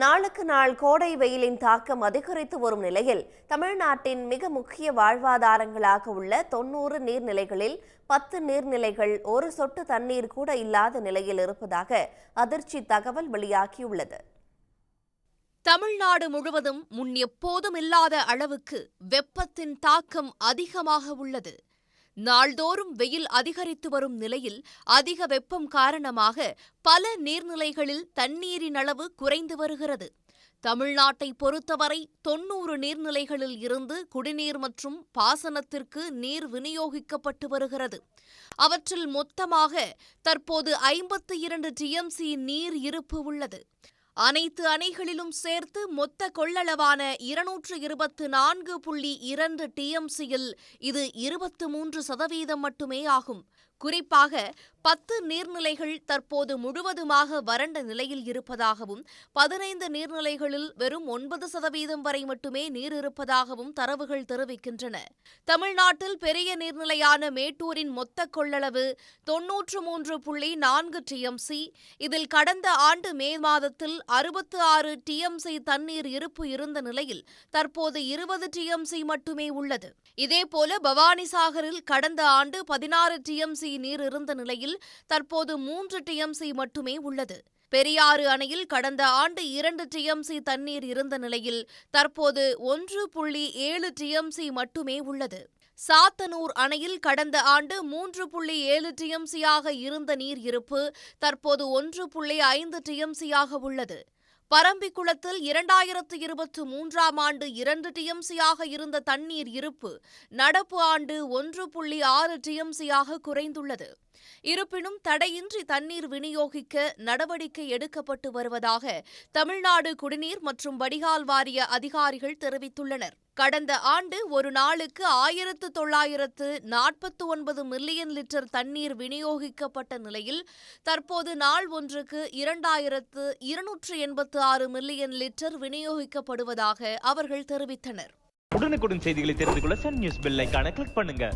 நாளுக்கு நாள் கோடை வெயிலின் தாக்கம் அதிகரித்து வரும் நிலையில் தமிழ்நாட்டின் மிக முக்கிய வாழ்வாதாரங்களாக உள்ள தொன்னூறு நீர்நிலைகளில் பத்து நீர்நிலைகள் ஒரு சொட்டு தண்ணீர் கூட இல்லாத நிலையில் இருப்பதாக அதிர்ச்சி தகவல் வெளியாகியுள்ளது. தமிழ்நாடு முழுவதும் முன் எப்போதும் இல்லாத அளவுக்கு வெப்பத்தின் தாக்கம் அதிகமாக உள்ளது. நாள்தோறும் வெயில் அதிகரித்து வரும் நிலையில் அதிக வெப்பம் காரணமாக பல நீர்நிலைகளில் தண்ணீரின் அளவு குறைந்து வருகிறது. தமிழ்நாட்டை பொறுத்தவரை தொன்னூறு நீர்நிலைகளில் இருந்து குடிநீர் மற்றும் பாசனத்திற்கு நீர் விநியோகிக்கப்பட்டு வருகிறது. அவற்றில் மொத்தமாக தற்போது ஐம்பத்து இரண்டு டிஎம்சி நீர் இருப்பு உள்ளது. அனைத்து அணைகளிலும் சேர்த்து மொத்த கொள்ளளவான இருநூற்று இருபத்து நான்கு புள்ளி இரண்டு டிஎம்சியில் இது இருபத்து மூன்று சதவீதம் மட்டுமே ஆகும். குறிப்பாக பத்து நீர்நிலைகள் தற்போது முழுவதுமாக வறண்ட நிலையில் இருப்பதாகவும் பதினைந்து நீர்நிலைகளில் வெறும் ஒன்பது சதவீதம் வரை மட்டுமே நீர் இருப்பதாகவும் தரவுகள் தெரிவிக்கின்றன. தமிழ்நாட்டில் பெரிய நீர்நிலையான மேட்டூரின் மொத்த கொள்ளளவு தொன்னூற்று மூன்று புள்ளி நான்கு டிஎம்சி இதில் கடந்த ஆண்டு மே மாதத்தில் அறுபத்து ஆறு டிஎம்சி தண்ணீர் இருப்பு இருந்த நிலையில் தற்போது இருபது டிஎம்சி மட்டுமே உள்ளது. இதேபோல பவானிசாகரில் கடந்த ஆண்டு பதினாறு டிஎம்சி நீர் இருந்த நிலையில் தற்போது மூன்று டிஎம்சி மட்டுமே உள்ளது. பெரியாறு அணையில் கடந்த ஆண்டு இரண்டு டிஎம்சி தண்ணீர் இருந்த நிலையில் தற்போது ஒன்று புள்ளி ஏழு டிஎம்சி மட்டுமே உள்ளது. சாத்தனூர் அணையில் கடந்த ஆண்டு மூன்று புள்ளி ஏழு டிஎம்சியாக இருந்த நீர் இருப்பு தற்போது ஒன்று புள்ளி ஐந்து டிஎம்சியாக உள்ளது. பரம்பிக்குளத்தில் இரண்டாயிரத்து இருபத்து மூன்றாம் ஆண்டு இரண்டு டிஎம்சியாக இருந்த தண்ணீர் இருப்பு நடப்பு ஆண்டு ஒன்று புள்ளி ஆறு டிஎம்சியாக குறைந்துள்ளது. இருப்பினும் தடையின்றி தண்ணீர் விநியோகிக்க நடவடிக்கை எடுக்கப்பட்டு வருவதாக தமிழ்நாடு குடிநீர் மற்றும் வடிகால் வாரிய அதிகாரிகள் தெரிவித்துள்ளனர். கடந்த ஆண்டு ஒரு நாளுக்கு ஆயிரத்து தொள்ளாயிரத்து நாற்பத்தி ஒன்பது மில்லியன் லிட்டர் தண்ணீர் விநியோகிக்கப்பட்ட நிலையில் தற்போது நாள் ஒன்றுக்கு இரண்டாயிரத்து இருநூற்று எண்பத்து ஆறு மில்லியன் லிட்டர் விநியோகிக்கப்படுவதாக அவர்கள் தெரிவித்தனர். உடனுக்குடன் செய்திகளை தெரிந்து கொள்ள சன் நியூஸ் பெல்லைக்கான கிளிக் பண்ணுங்க.